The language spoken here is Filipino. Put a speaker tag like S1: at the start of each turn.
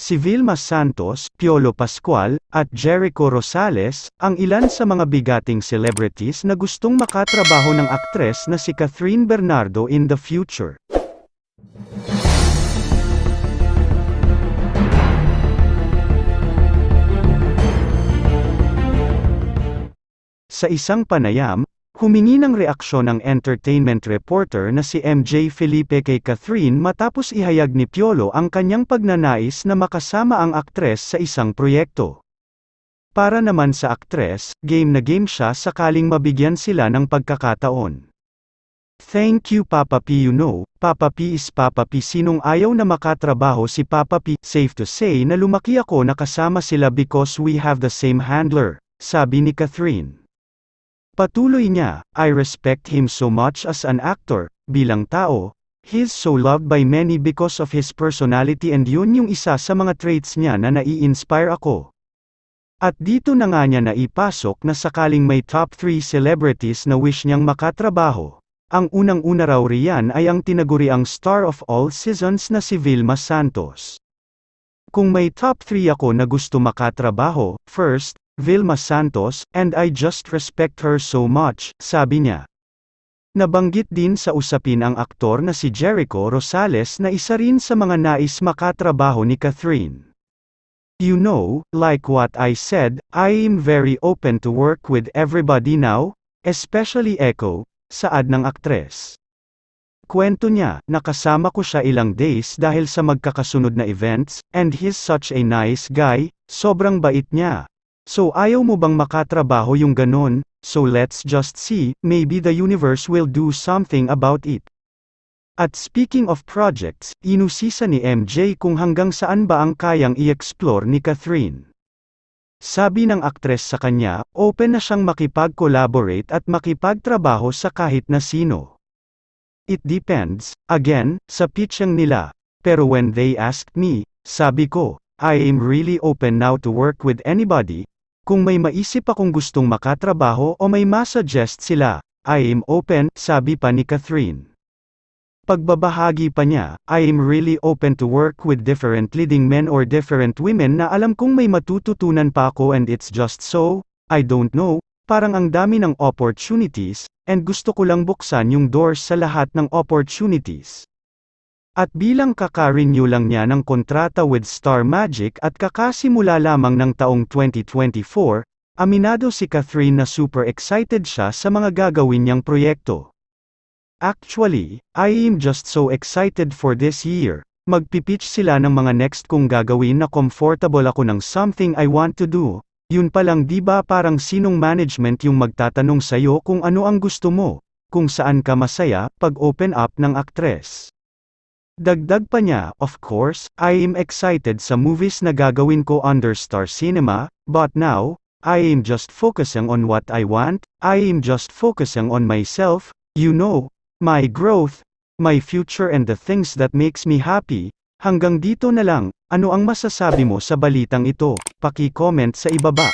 S1: Si Vilma Santos, Piolo Pascual, at Jericho Rosales, ang ilan sa mga bigating celebrities na gustong makatrabaho ng aktres na si Catherine Bernardo in the future. Sa isang panayam, humingi ng reaksyon ang entertainment reporter na si MJ Felipe kay Catherine matapos ihayag ni Piolo ang kanyang pagnanais na makasama ang aktres sa isang proyekto. Para naman sa aktres, game na game siya sakaling mabigyan sila ng pagkakataon. Thank you Papa P you know, Papa P is Papa P sinong ayaw na makatrabaho si Papa P, safe to say na lumaki ako nakasama sila because we have the same handler, sabi ni Catherine. Patuloy niya, I respect him so much as an actor, bilang tao, he's so loved by many because of his personality and yun yung isa sa mga traits niya na nai-inspire ako. At dito na nga niya naipasok na sakaling may top 3 celebrities na wish niyang makatrabaho. Ang unang-una raw riyan ay ang tinaguriang star of all seasons na si Vilma Santos. Kung may top 3 ako na gusto makatrabaho, first, Vilma Santos, and I just respect her so much, sabi niya. Nabanggit din sa usapin ang aktor na si Jericho Rosales na isa rin sa mga nais makatrabaho ni Catherine. You know, like what I said, I am very open to work with everybody now, especially Echo, saad ng aktres. Kwento niya, nakasama ko siya ilang days dahil sa magkakasunod na events, and he's such a nice guy, sobrang bait niya. So ayaw mo bang makatrabaho yung ganon, so let's just see, maybe the universe will do something about it. At speaking of projects, inusisa ni MJ kung hanggang saan ba ang kayang i-explore ni Catherine. Sabi ng aktres sa kanya, open na siyang makipag-collaborate at makipagtrabaho sa kahit na sino. It depends, again, sa pitching nila. Pero when they asked me, sabi ko, I am really open now to work with anybody. Kung may maisip akong gustong makatrabaho o may masuggest sila, I am open, sabi pa ni Catherine. Pagbabahagi pa niya, I am really open to work with different leading men or different women na alam kong may matututunan pa ako and it's just so, I don't know, parang ang dami ng opportunities, and gusto ko lang buksan yung doors sa lahat ng opportunities. At bilang kaka-renew lang niya ng kontrata with Star Magic at kakasimula lamang ng taong 2024, aminado si Catherine na super excited siya sa mga gagawin niyang proyekto. Actually, I am just so excited for this year. Magpipitch sila ng mga next kong gagawin na comfortable ako ng something I want to do. Yun pa lang di ba parang sinong management yung magtatanong sa'yo kung ano ang gusto mo, kung saan ka masaya, pag open up ng aktres. Dagdag pa niya, of course, I am excited sa movies na gagawin ko under Star Cinema, but now, I am just focusing on what I want, I am just focusing on myself, you know, my growth, my future and the things that makes me happy. Hanggang dito na lang, ano ang masasabi mo sa balitang ito? Paki-comment sa ibaba.